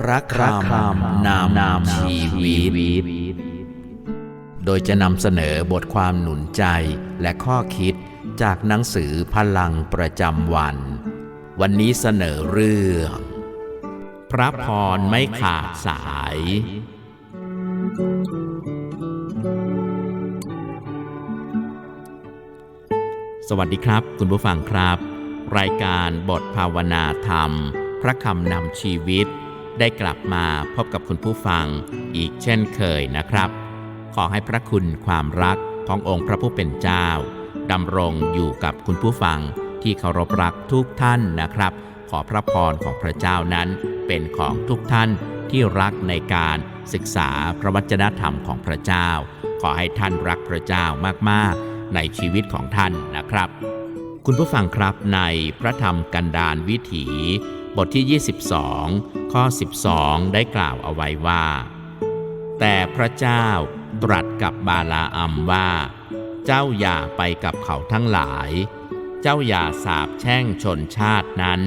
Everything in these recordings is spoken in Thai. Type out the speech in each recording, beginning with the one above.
พระคำนามนามชีวิต โดยจะนำเสนอบทความหนุนใจและข้อคิดจากหนังสือพลังประจำวัน วันนี้เสนอเรื่อง พระพรไม่ขาดสาย สวัสดีครับ คุณผู้ฟังครับ รายการบทภาวนาธรรม พระคำนำชีวิต ได้กลับมาพบกับคุณผู้ฟังอีกเช่นเคยนะครับ ขอให้พระคุณความรักขององค์พระผู้เป็นเจ้าดำรงอยู่กับคุณผู้ฟังที่เคารพรักทุกท่านนะครับ ขอพระพรของพระเจ้านั้นเป็นของทุกท่านที่รักในการศึกษาพระวจนะธรรมของพระเจ้า ขอให้ท่านรักพระเจ้ามากๆ ในชีวิตของท่านนะครับ คุณผู้ฟังครับในพระธรรมกันดารวิถี บทที่ 22 ข้อ 12 ได้กล่าวเอาไว้ว่า แต่พระเจ้าตรัสกับบาลาอัมว่า เจ้าอย่าไปกับเขาทั้งหลาย เจ้าอย่าสาบแช่งชนชาตินั้น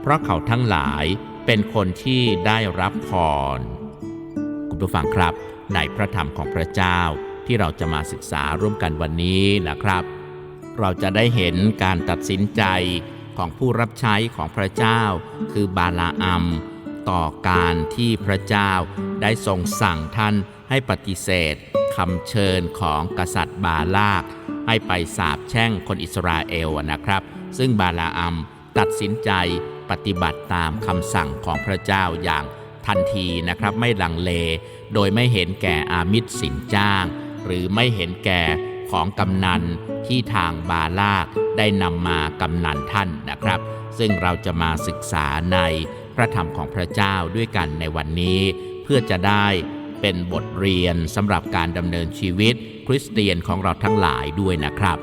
เพราะเขาทั้งหลายเป็นคนที่ได้รับพรคุณผู้ฟังครับ ในพระธรรมของพระเจ้าที่เราจะมาศึกษาร่วมกันวันนี้นะครับ เราจะได้เห็นการตัดสินใจ ของผู้รับใช้ของพระเจ้า คือบาลาอัม ต่อการที่พระเจ้าได้ทรงสั่งท่านให้ปฏิเสธคำเชิญของกษัตริย์บาลาก ให้ไปสาบแช่งคนอิสราเอลนะครับ ซึ่งบาลาอัมตัดสินใจปฏิบัติตามคำสั่งของพระเจ้าอย่างทันทีนะครับไม่ลังเล โดยไม่เห็นแก่อามิตรสินจ้าง หรือไม่เห็นแก่ ของกำนันที่ทางบาลากได้นำมากำนันท่านนะครับ ซึ่งเราจะมาศึกษาในพระธรรมของพระเจ้าด้วยกันในวันนี้ เพื่อจะได้เป็นบทเรียนสำหรับการดำเนินชีวิตคริสเตียนของเราทั้งหลายด้วยนะครับ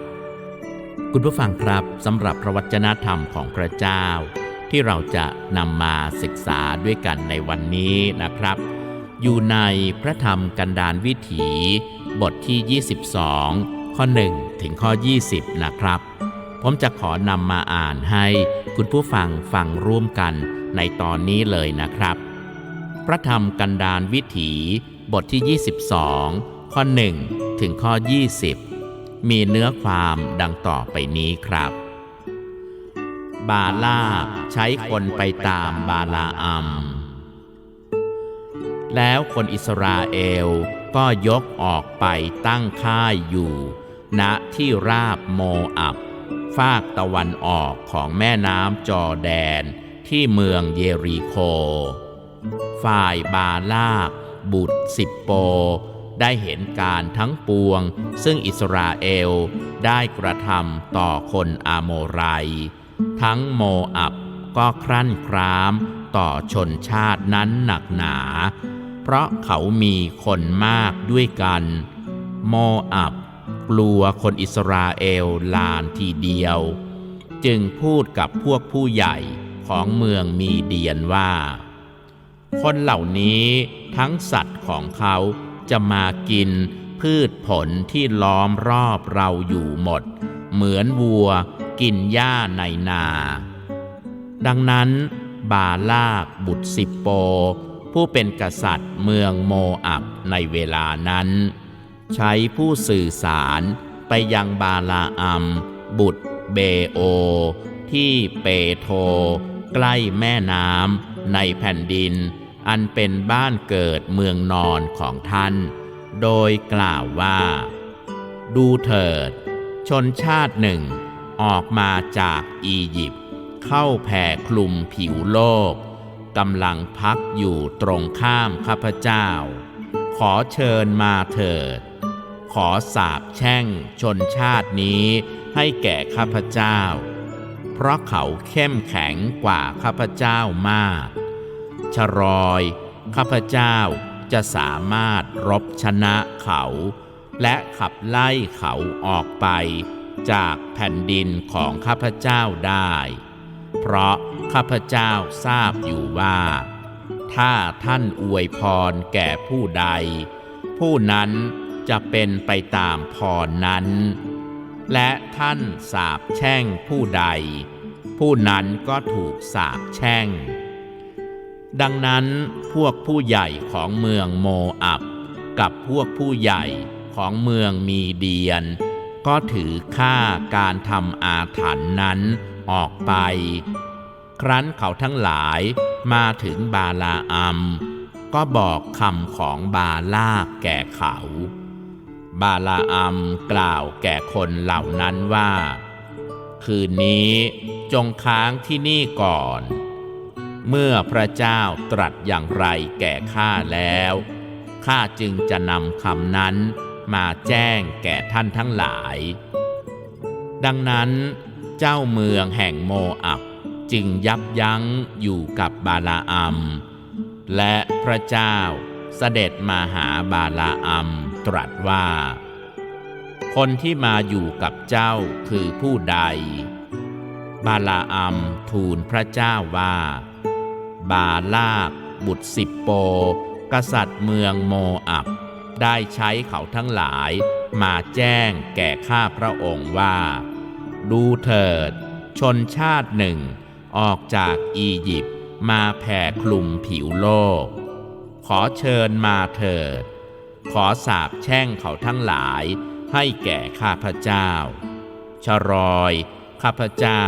คุณผู้ฟังครับสำหรับพระวจนะธรรมของพระเจ้า ที่เราจะนำมาศึกษาด้วยกันในวันนี้นะครับ อยู่ในพระธรรมกันดารวิถี บทที่ 22 ข้อ 1 ถึงข้อ 20 นะครับ ผมจะขอนำมาอ่านให้คุณผู้ฟังฟังร่วมกันในตอนนี้เลยนะครับ พระธรรมกันดารวิถีบทที่ 22 ข้อ 1 ถึงข้อ 20 มีเนื้อความดังต่อไปนี้ครับ บาลาบใช้คนไปตามบาลาอัมแล้วคนอิสราเอลก็ยกออกไปตั้งค่ายอยู่ ณที่ราบโมอับฟากตะวันออกของแม่น้ำจอแดนที่เมืองเยรีโค ฝ่ายบาลาบบุตรสิบโป ได้เห็นการทั้งปวง ซึ่งอิสราเอลได้กระทำต่อคนอาโมไรทั้งโมอับก็ครั่นครามต่อชนชาตินั้นหนักหนา เพราะเขามีคนมากด้วยกัน โมอับ กลัวคนอิสราเอลลานทีเดียว จึงพูดกับพวกผู้ใหญ่ของเมืองมีเดียนว่า คนเหล่านี้ทั้งสัตว์ของเขาจะมากินพืชผลที่ล้อมรอบเราอยู่หมด เหมือนวัวกินหญ้าในนา ดังนั้นบาลากบุตรสิบโป ผู้เป็นกษัตริย์เมืองโมอับในเวลานั้น ใช้ผู้สื่อสารไปยังบาลาอัม บุตรเบโอ ที่เปโทใกล้แม่น้ำในแผ่นดิน อันเป็นบ้านเกิดเมืองนอนของท่าน โดยกล่าวว่า ดูเถิด ชนชาติหนึ่ง ออกมาจากอียิปต์เข้าแผ่คลุมผิวโลกกำลังพักอยู่ตรงข้ามข้าพเจ้า ขอเชิญมาเถิด ขอสาบแช่งชนชาตินี้ให้แก่ข้าพเจ้า เพราะเขาเข้มแข็งกว่าข้าพเจ้ามาก ชรอยข้าพเจ้าจะสามารถรบชนะเขา และขับไล่เขาออกไปจากแผ่นดินของข้าพเจ้าได้ เพราะข้าพเจ้าทราบอยู่ว่า ถ้าท่านอวยพรแก่ผู้ใด ผู้นั้น จะเป็นไปตามพรนั้น และท่านสาบแช่งผู้ใด ผู้นั้นก็ถูกสาบแช่ง ดังนั้นพวกผู้ใหญ่ของเมืองโมอับ กับพวกผู้ใหญ่ของเมืองมีเดียน ก็ถือค่าการทำอาถรรพ์นั้นออกไป ครั้นเขาทั้งหลายมาถึงบาลาอัมก็บอกคำของบาลากแก่เขา บาลาอัมกล่าวแก่คนเหล่านั้นว่า คืนนี้จงค้างที่นี่ก่อน เมื่อพระเจ้าตรัสอย่างไรแก่ข้าแล้วข้าจึงจะนำคำนั้นมาแจ้งแก่ท่านทั้งหลาย ดังนั้นเจ้าเมืองแห่งโมอับจึงยับยั้งอยู่กับบาลาอัม และพระเจ้าเสด็จมาหาบาลาอัม ตรัสว่า คนที่มาอยู่กับเจ้าคือผู้ใด บาลาอัมทูลพระเจ้าว่า บาลากบุตรสิบโป กษัตริย์เมืองโมอับ ได้ใช้เขาทั้งหลายมาแจ้งแก่ข้าพระองค์ว่า ดูเถิด ชนชาติหนึ่ง ออกจากอียิปต์มาแผ่คลุมผิวโลก ขอเชิญมาเถิด ขอสาบแช่งเขาทั้งหลายให้แก่ข้าพเจ้า ชรอยข้าพเจ้า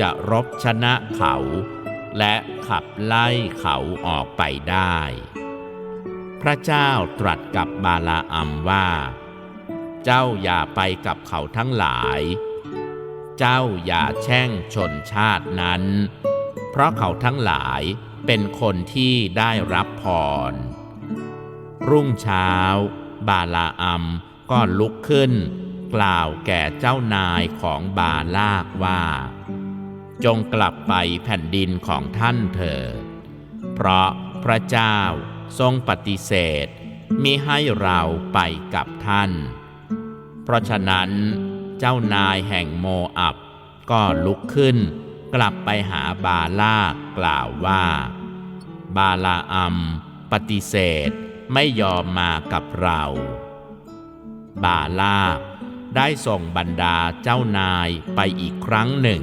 จะรบชนะเขา และขับไล่เขาออกไปได้ พระเจ้าตรัสกับบาลาอัมว่า เจ้าอย่าไปกับเขาทั้งหลาย เจ้าอย่าแช่งชนชาตินั้น เพราะเขาทั้งหลายเป็นคนที่ได้รับพร รุ่งเช้า บาลาอัมก็ลุกขึ้น กล่าวแก่เจ้านายของบาลากว่า จงกลับไปแผ่นดินของท่านเถิดเพราะพระเจ้าทรงปฏิเสธมิให้เราไปกับท่าน เพราะฉะนั้น เจ้านายแห่งโมอับก็ลุกขึ้น กลับไปหาบาลากกล่าวว่า บาลาอัมปฏิเสธ ไม่ยอมมากับเรา บาลากได้ส่งบรรดาเจ้านายไปอีกครั้งหนึ่ง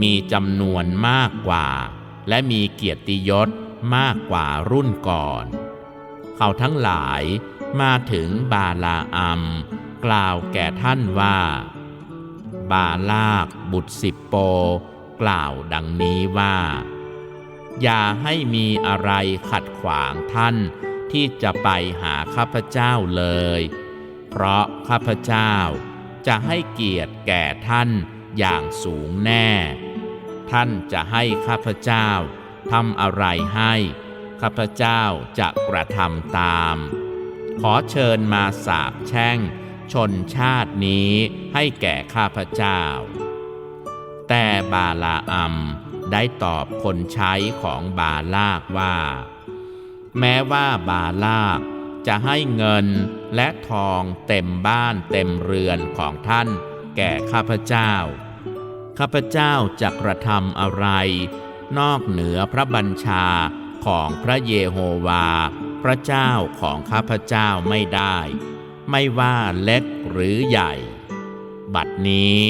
มีจำนวนมากกว่า และมีเกียรติยศมากกว่ารุ่นก่อน เขาทั้งหลายมาถึงบาลาอัม กล่าวแก่ท่านว่า บาลากบุตรสิบโป กล่าวดังนี้ว่า อย่าให้มีอะไรขัดขวางท่าน ที่จะไปหาข้าพเจ้าเลย เพราะข้าพเจ้าจะให้เกียรติแก่ท่านอย่างสูงแน่ ท่านจะให้ข้าพเจ้าทำอะไรให้ ข้าพเจ้าจะกระทำตาม ขอเชิญมาสาบแช่ง ชนชาตินี้ให้แก่ข้าพเจ้า แต่บาลาอัมได้ตอบคนใช้ของบาลากว่า แม้ว่าบาลากจะให้เงินและทองเต็มบ้านเต็มเรือนของท่านแก่ข้าพเจ้า ข้าพเจ้าจะกระทำอะไร นอกเหนือพระบัญชาของพระเยโฮวา พระเจ้าของข้าพเจ้าไม่ได้ ไม่ว่าเล็กหรือใหญ่ บัดนี้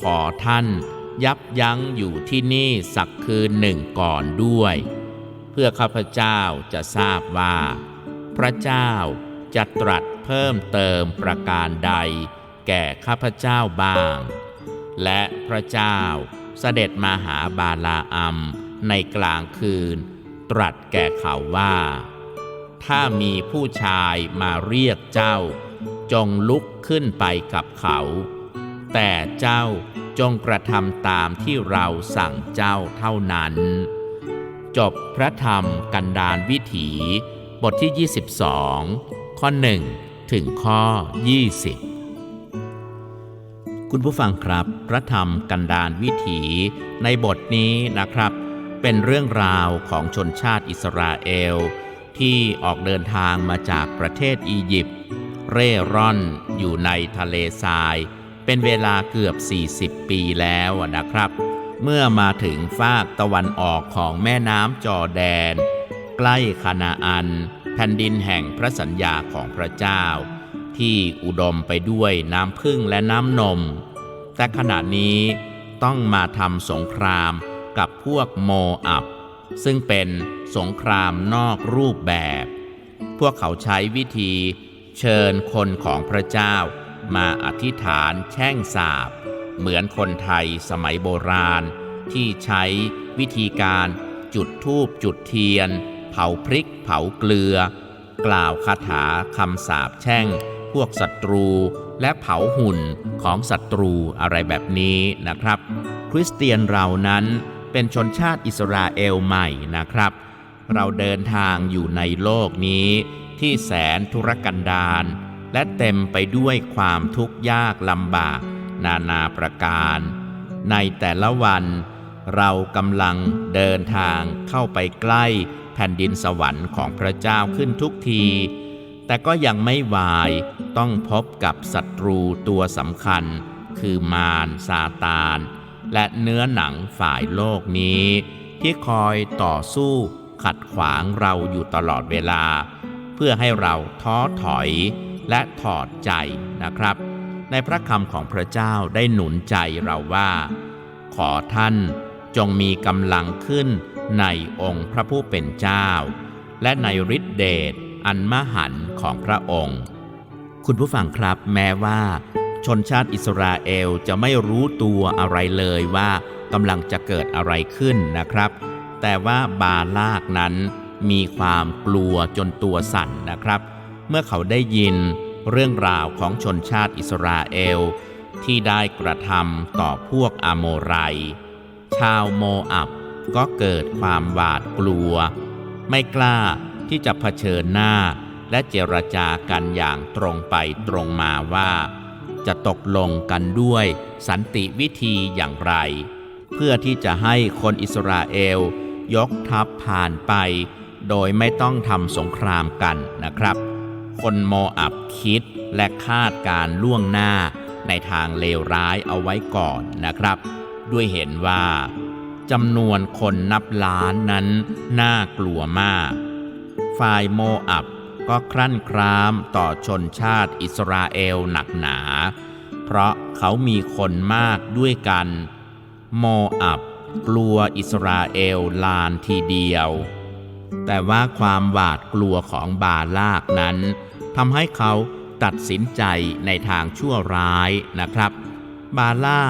ขอท่านยับยั้งอยู่ที่นี่สักคืนหนึ่งก่อนด้วย พื่อข้าพเจ้าจะทราบว่า พระเจ้าจะตรัสเพิ่มเติมประการใด แก่ข้าพเจ้าบ้าง และพระเจ้าเสด็จมาหาบาลาอัมในกลางคืน ตรัสแก่เขาว่า ถ้ามีผู้ชายมาเรียกเจ้า จงลุกขึ้นไปกับเขา แต่เจ้าจงกระทำตามที่เราสั่งเจ้าเท่านั้น จบพระธรรมกันดารวิถี บทที่ 22 ข้อ 1 ถึงข้อ 20 คุณผู้ฟังครับ พระธรรมกันดารวิถี ในบทนี้นะครับ เป็นเรื่องราวของชนชาติอิสราเอลทที่ออกเดินทางมาจากประเทศอียิปต์เร่ร่อนอยู่ในทะเลทราย เป็นเวลาเกือบ 40 ปีแล้วนะครับ เมื่อมาถึงฟากตะวันออกของแม่น้ำจอแดน ใกล้คานาอัน แผ่นดินแห่งพระสัญญาของพระเจ้า ที่อุดมไปด้วยน้ำพึ่งและน้ำนม แต่ขณะนี้ต้องมาทำสงครามกับพวกโมอับ ซึ่งเป็นสงครามนอกรูปแบบ พวกเขาใช้วิธีเชิญคนของพระเจ้ามาอธิษฐานแช่งสาบ เหมือนคนไทยสมัยโบราณ ที่ใช้วิธีการจุดธูปจุดเทียน เผาพริกเผาเกลือ กล่าวคาถาคำสาบแช่ง พวกศัตรูและเผาหุ่นของศัตรูอะไรแบบนี้นะครับ คริสเตียนเรานั้นเป็นชนชาติอิสราเอลใหม่นะครับ เราเดินทางอยู่ในโลกนี้ที่แสนทุรกันดารและเต็มไปด้วยความทุกข์ยากลำบาก นานาประการ ในแต่ละวันเรากำลังเดินทางเข้าไปใกล้แผ่นดินสวรรค์ของพระเจ้าขึ้นทุกที แต่ก็ยังไม่วายต้องพบกับศัตรูตัวสำคัญ คือมารซาตาน และเนื้อหนังฝ่ายโลกนี้ ที่คอยต่อสู้ขัดขวางเราอยู่ตลอดเวลา เพื่อให้เราท้อถอยและถอดใจนะครับ ในพระคำของพระเจ้าได้หนุนใจเราว่า ขอท่านจงมีกำลังขึ้นในองค์พระผู้เป็นเจ้า และในฤทธิเดชอันมหันต์ของพระองค์ คุณผู้ฟังครับแม้ว่า ชนชาติอิสราเอลจะไม่รู้ตัวอะไรเลยว่ากำลังจะเกิดอะไรขึ้นนะครับ แต่ว่าบาลากนั้นมีความกลัวจนตัวสั่นนะครับ เมื่อเขาได้ยิน เรื่องราวของชนชาติอิสราเอล ที่ได้กระทำต่อพวกอาโมไร ชาวโมอับก็เกิดความหวาดกลัว ไม่กล้าที่จะเผชิญหน้าและเจรจากันอย่างตรงไปตรงมาว่า จะตกลงกันด้วยสันติวิธีอย่างไร เพื่อที่จะให้คนอิสราเอลยกทัพผ่านไป โดยไม่ต้องทำสงครามกันนะครับ คนโมอับคิดและคาดการล่วงหน้าในทางเลวร้ายเอาไว้ก่อนนะครับ ด้วยเห็นว่าจำนวนคนนับล้านนั้นน่ากลัวมาก ฝ่ายโมอับก็ครั่นครามต่อชนชาติอิสราเอลหนักหนา เพราะเขามีคนมากด้วยกัน โมอับกลัวอิสราเอลลานทีเดียว แต่ว่าความหวาดกลัวของบาลากนั้น ทำให้เขาตัดสินใจในทางชั่วร้ายนะครับ บาลา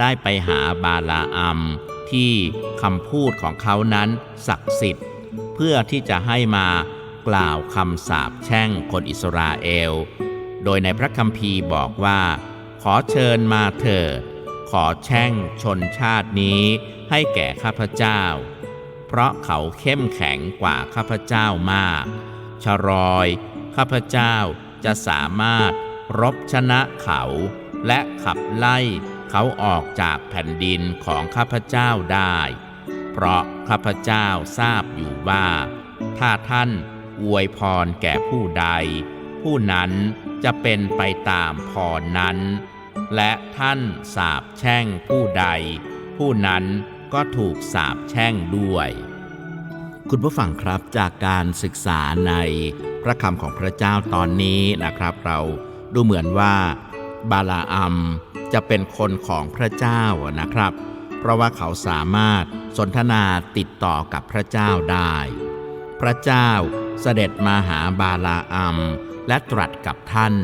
ได้ไปหาบาลาอัมที่คำพูดของเขานั้นศักดิ์สิทธิ์ เพื่อที่จะให้มากล่าวคำสาปแช่งคนอิสราเอล โดยในพระคัมภีร์บอกว่า ขอเชิญมาเถิด ขอแช่งชนชาตินี้ให้แก่ข้าพเจ้า เพราะเขาเข้มแข็งกว่าข้าพเจ้ามากชรอย ข้าพเจ้าจะสามารถรบชนะเขา และขับไล่เขาออกจากแผ่นดินของข้าพเจ้าได้ เพราะข้าพเจ้าทราบอยู่ว่า ถ้าท่านอวยพรแก่ผู้ใด ผู้นั้นจะเป็นไปตามพรนั้น และท่านสาบแช่งผู้ใด ผู้นั้นก็ถูกสาบแช่งด้วย คุณผู้ฟังครับจากการศึกษาใน พระคำของพระเจ้าตอนนี้นะครับ เราดูเหมือนว่าบาลาอัมจะเป็นคนของพระเจ้านะครับ เพราะว่าเขาสามารถสนทนาติดต่อกับพระเจ้าได้ พระเจ้าเสด็จมาหาบาลาอัมและตรัสกับท่าน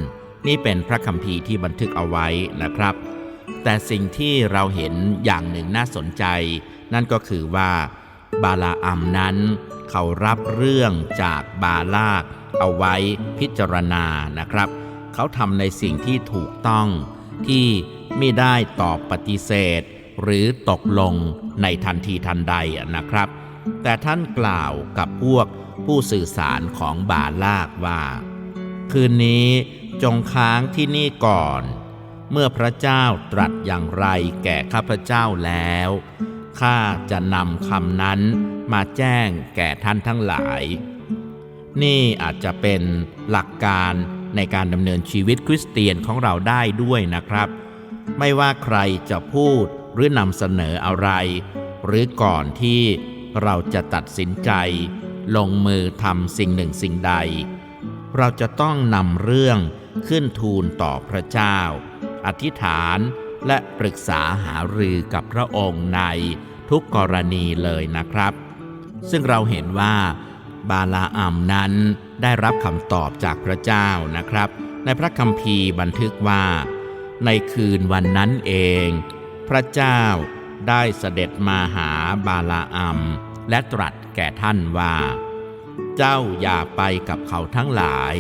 นี่เป็นพระคัมภีร์ที่บันทึกเอาไว้นะครับ แต่สิ่งที่เราเห็นอย่างหนึ่งน่าสนใจ นั่นก็คือว่าบาลาอัมนั้น เขารับเรื่องจากบาลากเอาไว้พิจารณานะครับ เขาทำในสิ่งที่ถูกต้องที่ไม่ได้ตอบปฏิเสธ หรือตกลงในทันทีทันใดนะครับ แต่ท่านกล่าวกับพวกผู้สื่อสารของบาลากว่า คืนนี้จงค้างที่นี่ก่อน เมื่อพระเจ้าตรัสอย่างไรแก่ข้าพเจ้าแล้ว ข้าจะนำคำนั้นมาแจ้งแก่ท่านทั้งหลาย นี่อาจจะเป็นหลักการในการดำเนินชีวิตคริสเตียนของเราได้ด้วยนะครับ ไม่ว่าใครจะพูดหรือนำเสนออะไร หรือก่อนที่เราจะตัดสินใจ ลงมือทำสิ่งหนึ่งสิ่งใด เราจะต้องนำเรื่องขึ้นทูลต่อพระเจ้า อธิษฐาน และปรึกษาหารือกับพระองค์ในทุกกรณีเลยนะครับ ซึ่งเราเห็นว่าบาลาอัมนั้นได้รับคำตอบจากพระเจ้านะครับ ในพระคัมภีร์บันทึกว่า ในคืนวันนั้นเอง พระเจ้าได้เสด็จมาหาบาลาอัมและตรัสแก่ท่านว่า เจ้าอย่าไปกับเขาทั้งหลาย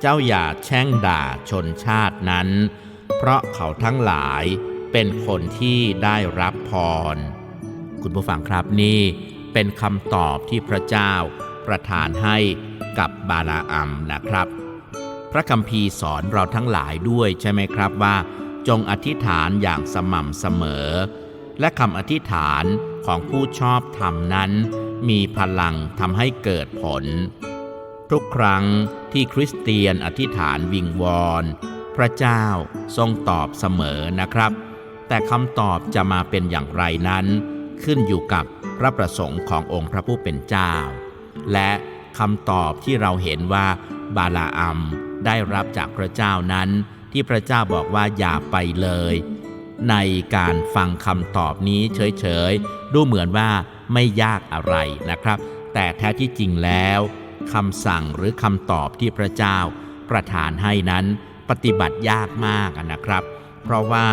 เจ้าอย่าแช่งด่าชนชาตินั้น เพราะเขาทั้งหลายเป็นคนที่ได้รับพร คุณผู้ฟังครับนี่เป็นคำตอบที่พระเจ้าประทานให้กับบาลาอัมนะครับ พระคัมภีร์สอนเราทั้งหลายด้วยใช่ไหมครับว่า จงอธิษฐานอย่างสม่ำเสมอ และคำอธิษฐานของผู้ชอบธรรมนั้น มีพลังทำให้เกิดผล ทุกครั้งที่คริสเตียนอธิษฐานวิงวอน พระเจ้าทรงตอบเสมอนะครับ แต่คำตอบจะมาเป็นอย่างไรนั้น ขึ้นอยู่กับพระประสงค์ขององค์พระผู้เป็นเจ้า และคำตอบที่เราเห็นว่าบาลาอัมได้รับจากพระเจ้านั้น ที่พระเจ้าบอกว่าอย่าไปเลย ในการฟังคำตอบนี้เฉยๆ ดูเหมือนว่าไม่ยากอะไรนะครับ แต่แท้ที่จริงแล้วคำสั่งหรือคำตอบที่พระเจ้าประทานให้นั้น ฏิบัติยากมากนะครับ เพราะว่า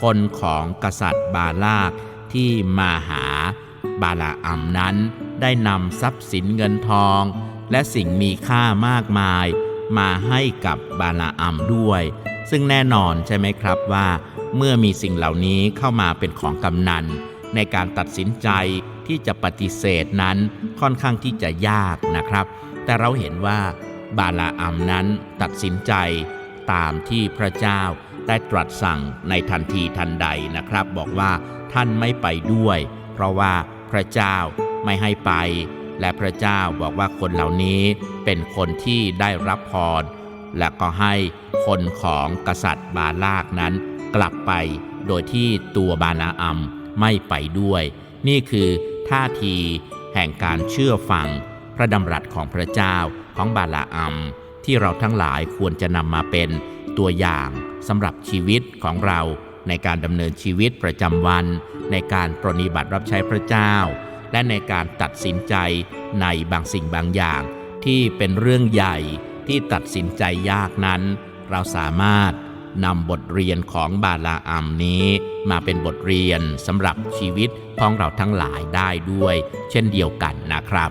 คนของกษัตริย์บาลากที่มาหาบาลาอัมนั้น ได้นำทรัพย์สินเงินทอง และสิ่งมีค่ามากมาย มาให้กับบาลาอัมด้วย ซึ่งแน่นอนใช่ไหมครับว่า เมื่อมีสิ่งเหล่านี้เข้ามาเป็นของกำนัน ในการตัดสินใจที่จะปฏิเสธนั้นค่อนข้างที่จะยากนะครับ แต่เราเห็นว่าบาลาอัมนั้นตัดสินใจ ตามที่พระเจ้าได้ตรัสสั่งในทันทีทันใดนะครับ บอกว่าท่านไม่ไปด้วย เพราะว่าพระเจ้าไม่ให้ไป และพระเจ้าบอกว่าคนเหล่านี้เป็นคนที่ได้รับพร และก็ให้คนของกษัตริย์บาลากนั้น กลับไปโดยที่ตัวบานาอัมไม่ไปด้วย นี่คือท่าทีแห่งการเชื่อฟังพระดำรัสของพระเจ้าของบาลาอัม ที่เราทั้งหลายควรจะนำมาเป็นตัวอย่างสำหรับชีวิตของเราในการดำเนินชีวิตประจำวัน ในการปรนิบัติรับใช้พระเจ้า และในการตัดสินใจในบางสิ่งบางอย่าง ที่เป็นเรื่องใหญ่ที่ตัดสินใจยากนั้น เราสามารถนำบทเรียนของบาลาอัมนี้ มาเป็นบทเรียนสำหรับชีวิตของเราทั้งหลายได้ด้วย เช่นเดียวกันนะครับ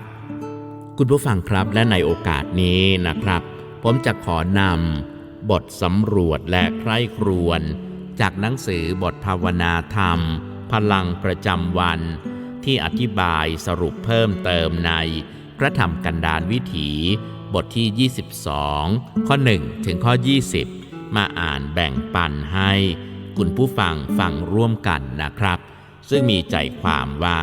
คุณผู้ฟังครับและในโอกาสนี้นะครับ ผมจะขอนำบทสำรวจและใคร่ครวญจากหนังสือบทภาวนาธรรม พลังประจำวัน ที่อธิบายสรุปเพิ่มเติมในพระธรรมกันดารวิถีบทที่ 22 ข้อ 1 ถึงข้อ 20 มาอ่านแบ่งปันให้คุณผู้ฟังฟังร่วมกันนะครับ ซึ่งมีใจความว่า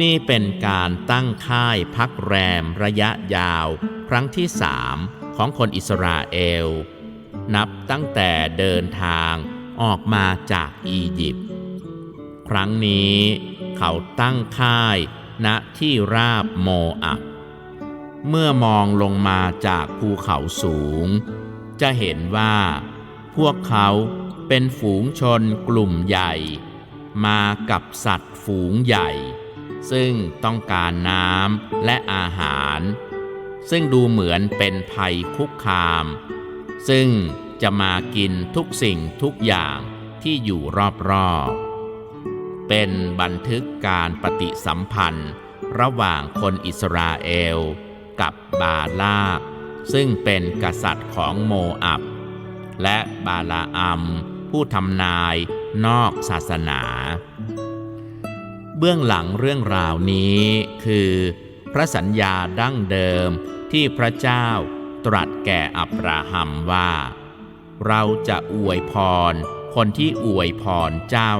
นี่เป็นการตั้งค่ายพักแรมระยะยาว ครั้งที่สามของคนอิสราเอล นับตั้งแต่เดินทางออกมาจากอียิปต์ครั้งนี้เขาตั้งค่ายณที่ราบโมอับเมื่อมองลงมาจากภูเขาสูง จะเห็นว่า พวกเขาเป็นฝูงชนกลุ่มใหญ่ มากับสัตว์ฝูงใหญ่ ซึ่งต้องการน้ำและอาหาร ซึ่งดูเหมือนเป็นภัยคุกคาม ซึ่งจะมากินทุกสิ่งทุกอย่างที่อยู่รอบๆ เป็นบันทึกการปฏิสัมพันธ์ ระหว่างคนอิสราเอล กับบาลากซึ่งเป็นกษัตริย์ของโมอับ และบาลาอัมผู้ทำนายนอกศาสนา เบื้องหลังเรื่องราวนี้คือ พระสัญญาดั้งเดิมที่พระเจ้าตรัสแก่อับราฮัมว่า เราจะอวยพร คนที่อวยพรเจ้า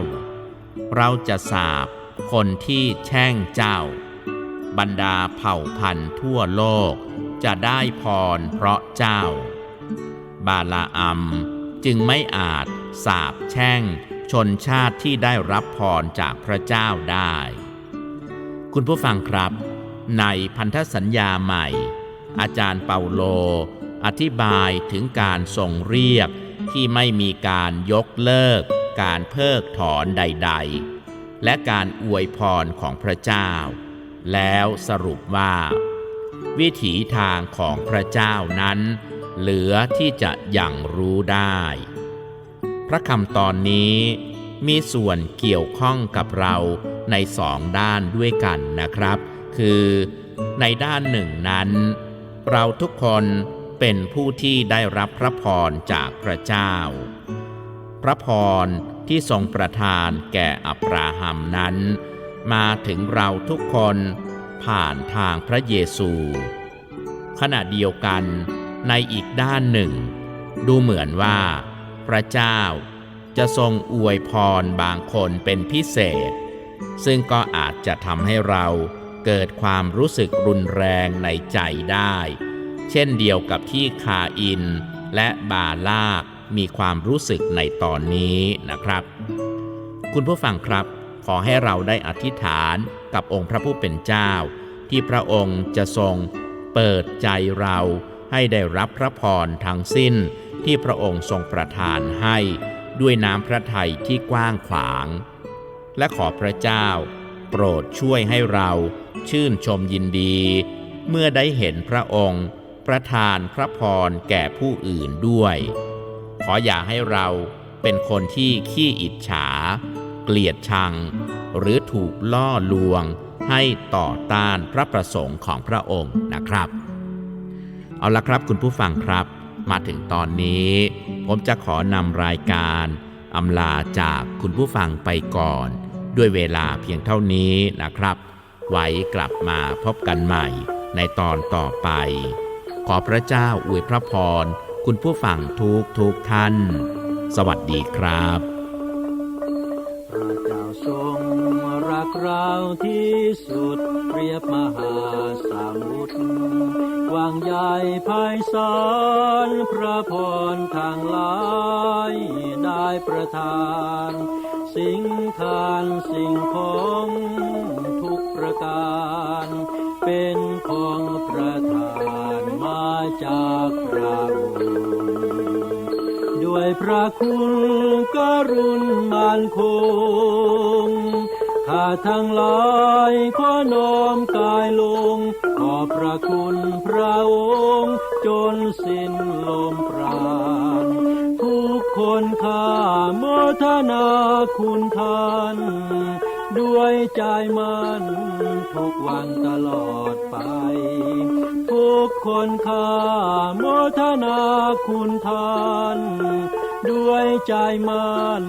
เราจะสาบคนที่แช่งเจ้า บรรดาเผ่าพันธุ์ทั่วโลกจะได้พรเพราะเจ้า บาลาอัมจึงไม่อาจสาบแช่ง ชนชาติที่ได้รับพรจากพระเจ้าได้ คุณผู้ฟังครับ ในพันธสัญญาใหม่ อาจารย์เปาโล อธิบายถึงการทรงเรียกที่ไม่มีการยกเลิก การเพิกถอนใด ๆ และการอวยพรของพระเจ้า แล้วสรุปว่า วิถีทางของพระเจ้านั้น เหลือที่จะอย่างรู้ได้ ระคำตอนนี้มีส่วนเกี่ยวข้องกับเราในสองด้านด้วยกันนะครับ คือในด้านหนึ่งนั้น เราทุกคนเป็นผู้ที่ได้รับพระพรจากพระเจ้า พระพรที่ทรงประทานแก่อับราฮัมนั้น มาถึงเราทุกคนผ่านทางพระเยซู ขณะเดียวกันในอีกด้านหนึ่ ง ดูเหมือนว่า พระเจ้าจะทรงอวยพรบางคนเป็นพิเศษ ซึ่งก็อาจจะทำให้เราเกิดความรู้สึกรุนแรงในใจได้ เช่นเดียวกับที่คาอินและบาลากมีความรู้สึกในตอนนี้นะครับ คุณผู้ฟังครับ ขอให้เราได้อธิษฐานกับองค์พระผู้เป็นเจ้า ที่พระองค์จะทรงเปิดใจเราให้ได้รับพระพรทั้งสิ้น ที่พระองค์ทรงประทานให้ด้วยน้ำพระทัยที่กว้างขวาง และขอพระเจ้า โปรดช่วยให้เราชื่นชมยินดี เมื่อได้เห็นพระองค์ประทานพระพรแก่ผู้อื่นด้วย ขออย่าให้เราเป็นคนที่ขี้อิจฉา เกลียดชัง หรือถูกล่อลวงให้ต่อต้านพระประสงค์ของพระองค์นะครับ เอาละครับคุณผู้ฟังครับ มาถึงตอนนี้ ผมจะขอนำรายการอำลาจากคุณผู้ฟังไปก่อน ด้วยเวลาเพียงเท่านี้นะครับ ไว้กลับมาพบกันใหม่ในตอนต่อไป ขอพระเจ้าอวยพระพร คุณผู้ฟังทุกทุกท่าน สวัสดีครับ รักเราวที่สุดเรียบมหาสมุทรกว้างใหญ่ไพศาลพระพรทางหลายได้ประทาน สิ่งทานสิ่งของทุกประการ เป็นของประทานมาจากพระองค์ด้วยพระคุณกรุณมันคง ข้าทั้งหลายขอน้อมกายลง ขอพระคุณพระองค์ จนสิ้นลมปราณทุกคนข้าโมทนาคุณท่าน ด้วยใจมันทุกวันตลอดไป ทุกคนข้าโมทนาคุณท่าน ด้วยใจมัน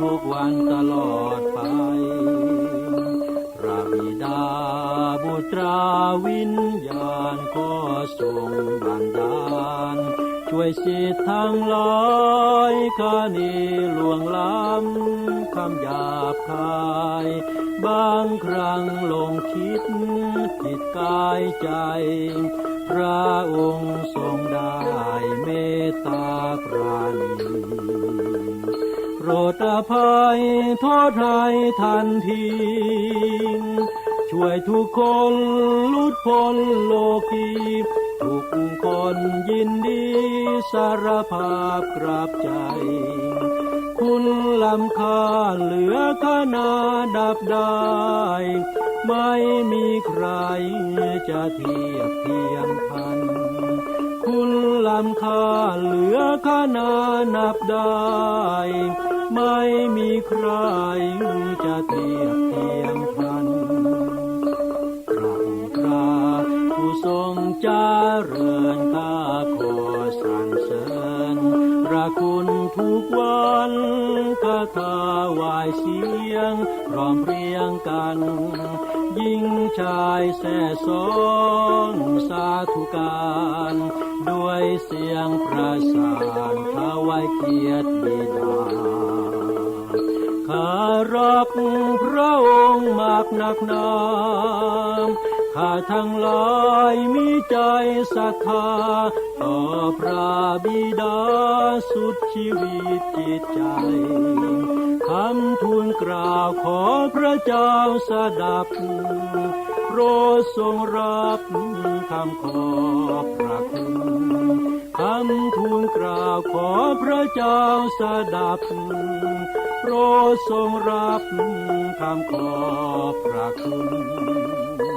ทุกวันตลอดไปพระบิดาบุตราวิญญาณก็ทรงบันดาล ช่วยสิทธิ์ทั้งหลายข้านี้ลวงล้ำคำหยาบคาย บางครั้งลงคิด ผิดกายใจ พระองค์ทรงได้เมตตาปราณีโปรดอภัยโทษให้ทันทีช่วยทุกคนลุดพ้นโลกีทุกคนยินดีสารภาพกราบใจ คุณลำคาเหลือขนาดับได้ ไม่มีใครจะเทียบเทียมพัน คุณลำคาเหลือขนานับได้ ไม่มีใครจะเทียบเทียมพันพระองคราผู้ทรงจเจริญข้าขอสรรเสริญพระคุณ ทุกวันข้าถาวายเสียงพร้อมเรียงกัน ยิ่งชายแส่สองสาธุการ ด้วยเสียงประสานถวายเกียรติบิดาข้ารักพระองค์มากนักนาข้ข้าทั้งหลายมีใจศรัทธา พระบิดาสุดชีวิตจิตใจคำทูลกล่าวขอพระเจ้าสดับโปรดทรงรับคำขอพระคุณคำทูลกล่าวขอพระเจ้าสดับโปรดทรงรับคำขอพระคุณ